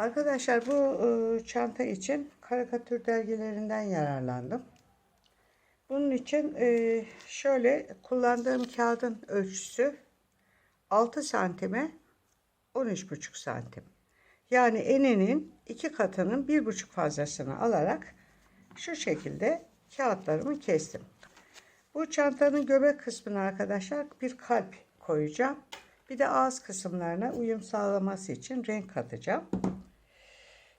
Arkadaşlar bu e, çanta için karikatür dergilerinden yararlandım. Bunun için e, şöyle kullandığım kağıdın ölçüsü 6 santime 13,5 santim. Yani eninin iki katının bir buçuk fazlasını alarak şu şekilde kağıtlarımı kestim. Bu çantanın göbek kısmına arkadaşlar bir kalp koyacağım. Bir de ağız kısımlarına uyum sağlaması için renk katacağım.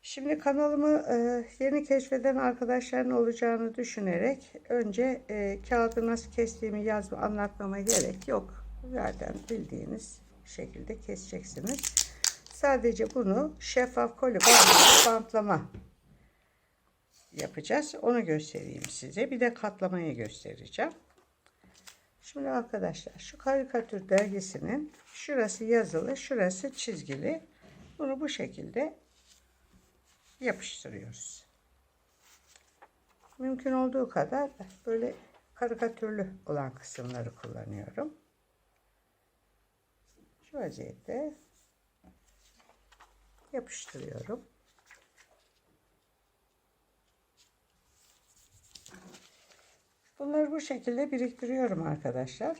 Şimdi kanalımı e, yeni keşfeden arkadaşların olacağını düşünerek önce e, kağıdı nasıl kestiğimi yazma anlatmama gerek yok. Zaten bildiğiniz şekilde keseceksiniz. Sadece bunu şeffaf koli bant- bantlama yapacağız. Onu göstereyim size. Bir de katlamayı göstereceğim. Şimdi arkadaşlar şu karikatür dergisinin şurası yazılı, şurası çizgili. Bunu bu şekilde yapıştırıyoruz. Mümkün olduğu kadar böyle karikatürlü olan kısımları kullanıyorum. Şu vaziyette yapıştırıyorum. Bunları bu şekilde biriktiriyorum arkadaşlar.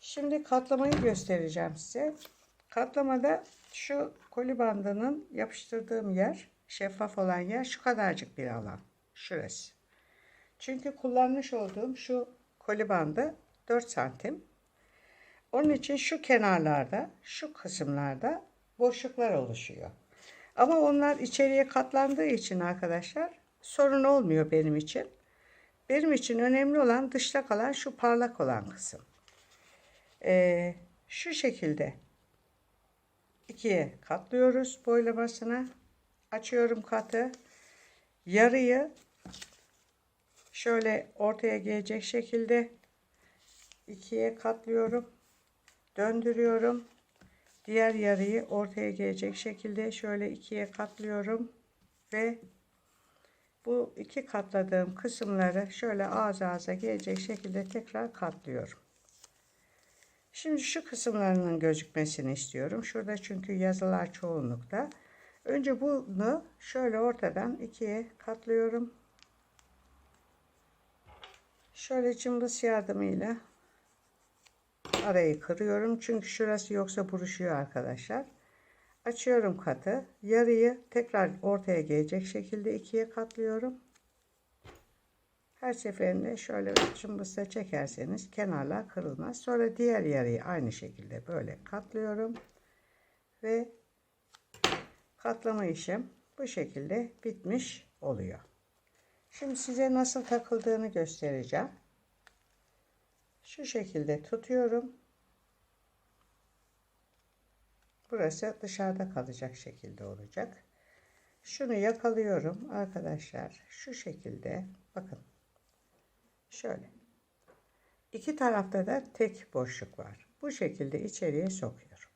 Şimdi katlamayı göstereceğim size. Katlamada şu koli bandının yapıştırdığım yer, şeffaf olan yer şu kadarcık bir alan. Şurası. Çünkü kullanmış olduğum şu koli bandı 4 santim. Onun için şu kenarlarda, şu kısımlarda boşluklar oluşuyor. Ama onlar içeriye katlandığı için arkadaşlar sorun olmuyor benim için. Benim için önemli olan dışta kalan şu parlak olan kısım. Ee, şu şekilde ikiye katlıyoruz boylamasına. Açıyorum katı. Yarıyı şöyle ortaya gelecek şekilde ikiye katlıyorum. Döndürüyorum. Diğer yarıyı ortaya gelecek şekilde şöyle ikiye katlıyorum ve bu iki katladığım kısımları şöyle ağız ağza gelecek şekilde tekrar katlıyorum. Şimdi şu kısımlarının gözükmesini istiyorum. Şurada çünkü yazılar çoğunlukta. Önce bunu şöyle ortadan ikiye katlıyorum. Şöyle cımbız yardımıyla arayı kırıyorum. Çünkü şurası yoksa buruşuyor arkadaşlar. Açıyorum katı. Yarıyı tekrar ortaya gelecek şekilde ikiye katlıyorum. Her seferinde şöyle cımbızla çekerseniz kenarlar kırılmaz. Sonra diğer yarıyı aynı şekilde böyle katlıyorum. Ve katlama işim bu şekilde bitmiş oluyor. Şimdi size nasıl takıldığını göstereceğim. Şu şekilde tutuyorum. Burası dışarıda kalacak şekilde olacak. Şunu yakalıyorum arkadaşlar. Şu şekilde bakın. Şöyle. İki tarafta da tek boşluk var. Bu şekilde içeriye sokuyorum.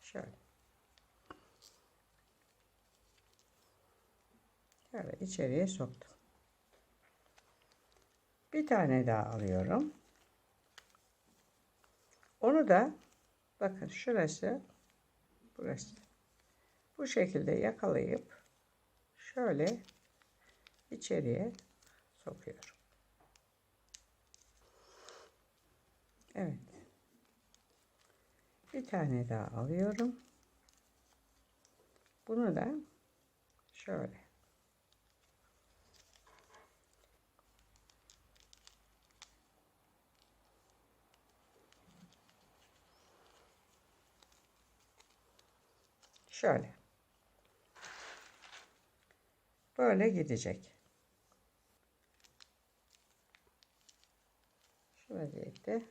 Şöyle. Şöyle içeriye soktum. Bir tane daha alıyorum. Onu da bakın şurası burası. Bu şekilde yakalayıp şöyle içeriye sokuyorum. Evet. Bir tane daha alıyorum. Bunu da şöyle Şöyle. Böyle gidecek. Şu vaziyette.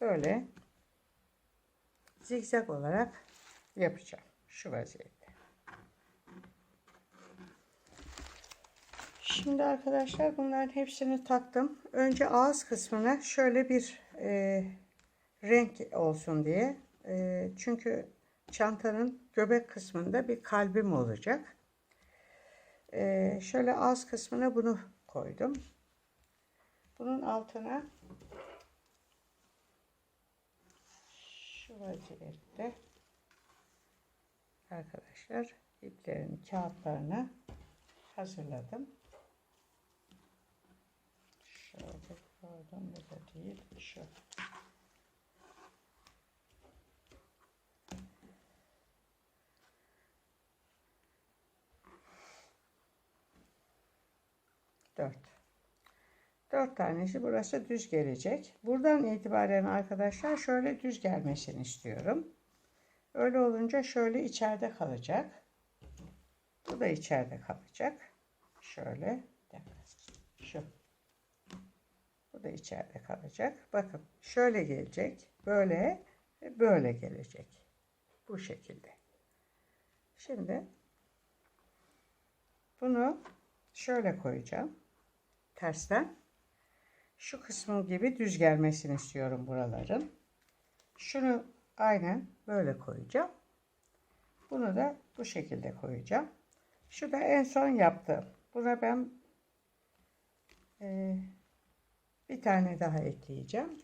Böyle zigzag olarak yapacağım. Şu vaziyette. Şimdi arkadaşlar bunların hepsini taktım. Önce ağız kısmına şöyle bir e, renk olsun diye Ee, çünkü çantanın göbek kısmında bir kalbim olacak. Ee, şöyle az kısmına bunu koydum. Bunun altına şu vaziyette arkadaşlar iplerin kağıtlarını hazırladım. Şöyle pardon bu da değil şu. Dört. Dört tanesi burası düz gelecek. Buradan itibaren arkadaşlar şöyle düz gelmesini istiyorum. Öyle olunca şöyle içeride kalacak. Bu da içeride kalacak. Şöyle. Şu. Bu da içeride kalacak. Bakın şöyle gelecek. Böyle böyle gelecek. Bu şekilde. Şimdi bunu şöyle koyacağım. Tersten. Şu kısmı gibi düz gelmesini istiyorum buraların. Şunu aynen böyle koyacağım. Bunu da bu şekilde koyacağım. Şu da en son yaptığım. Buna ben e, bir tane daha ekleyeceğim.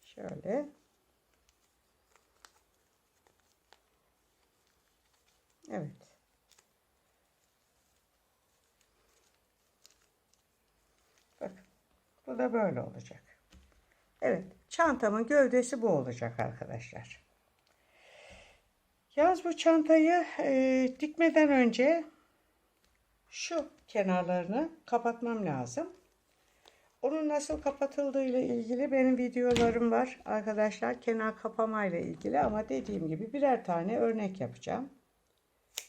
Şöyle. Evet. Bakın. Bu da böyle olacak. Evet. Çantamın gövdesi bu olacak arkadaşlar. Yalnız bu çantayı e, dikmeden önce şu kenarlarını kapatmam lazım. Onun nasıl kapatıldığı ile ilgili benim videolarım var arkadaşlar. Kenar kapama ile ilgili ama dediğim gibi birer tane örnek yapacağım.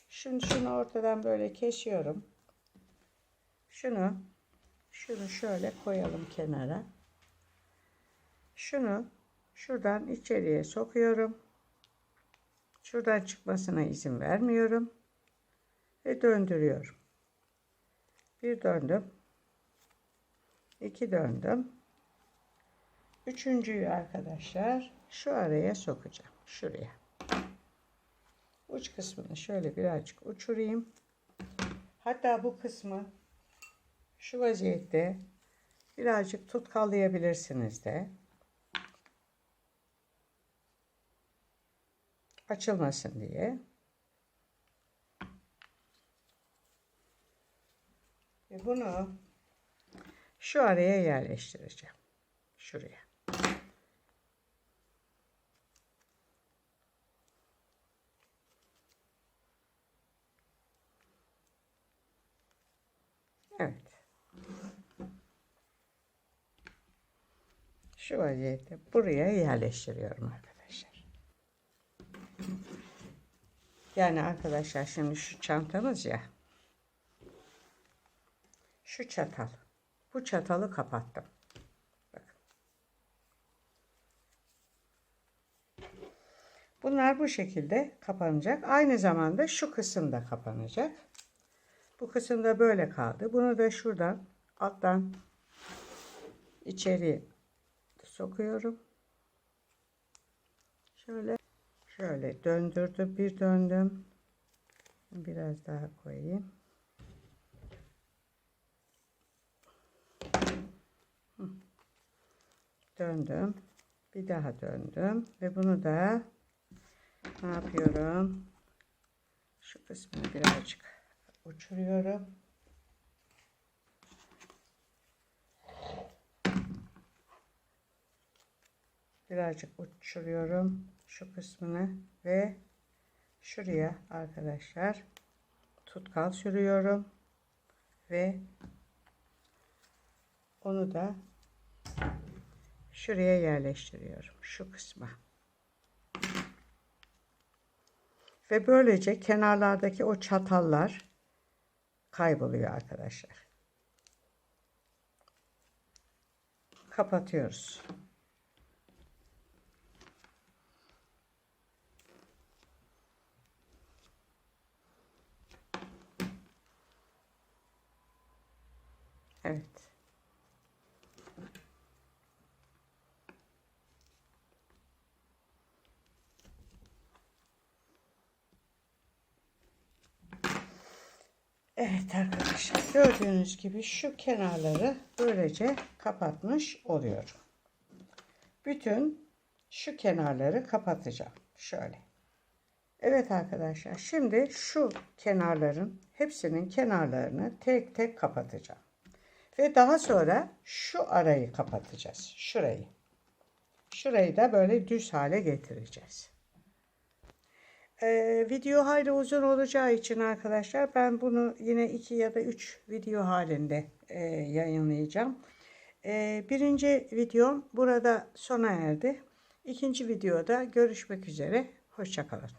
Şimdi şunu ortadan böyle kesiyorum. Şunu şunu şöyle koyalım kenara. Şunu şuradan içeriye sokuyorum. Şuradan çıkmasına izin vermiyorum. Ve döndürüyorum. Bir döndüm. iki döndüm. Üçüncüyü arkadaşlar şu araya sokacağım. Şuraya. Uç kısmını şöyle birazcık uçurayım. Hatta bu kısmı şu vaziyette birazcık tutkallayabilirsiniz de. Açılmasın diye. Ve bunu şu araya yerleştireceğim. Şuraya. Evet. Şu vaziyette buraya yerleştiriyorum arkadaşlar. Yani arkadaşlar şimdi şu çantamız ya. Şu çatal. Bu çatalı kapattım. Bunlar bu şekilde kapanacak. Aynı zamanda şu kısım da kapanacak. Bu kısım da böyle kaldı. Bunu da şuradan alttan içeri sokuyorum. Şöyle şöyle döndürdüm. Bir döndüm. Biraz daha koyayım. Döndüm. Bir daha döndüm. Ve bunu da ne yapıyorum? Şu kısmını birazcık uçuruyorum. Birazcık uçuruyorum şu kısmını ve şuraya arkadaşlar tutkal sürüyorum ve onu da şuraya yerleştiriyorum şu kısma. Ve böylece kenarlardaki o çatallar kayboluyor arkadaşlar. Kapatıyoruz. Evet. Evet arkadaşlar gördüğünüz gibi şu kenarları böylece kapatmış oluyorum. Bütün şu kenarları kapatacağım. Şöyle. Evet arkadaşlar şimdi şu kenarların hepsinin kenarlarını tek tek kapatacağım. Ve daha sonra şu arayı kapatacağız. Şurayı. Şurayı da böyle düz hale getireceğiz. Ee, video hayli uzun olacağı için arkadaşlar ben bunu yine iki ya da üç video halinde e, yayınlayacağım. Ee, birinci videom burada sona erdi. İkinci videoda görüşmek üzere. Hoşçakalın.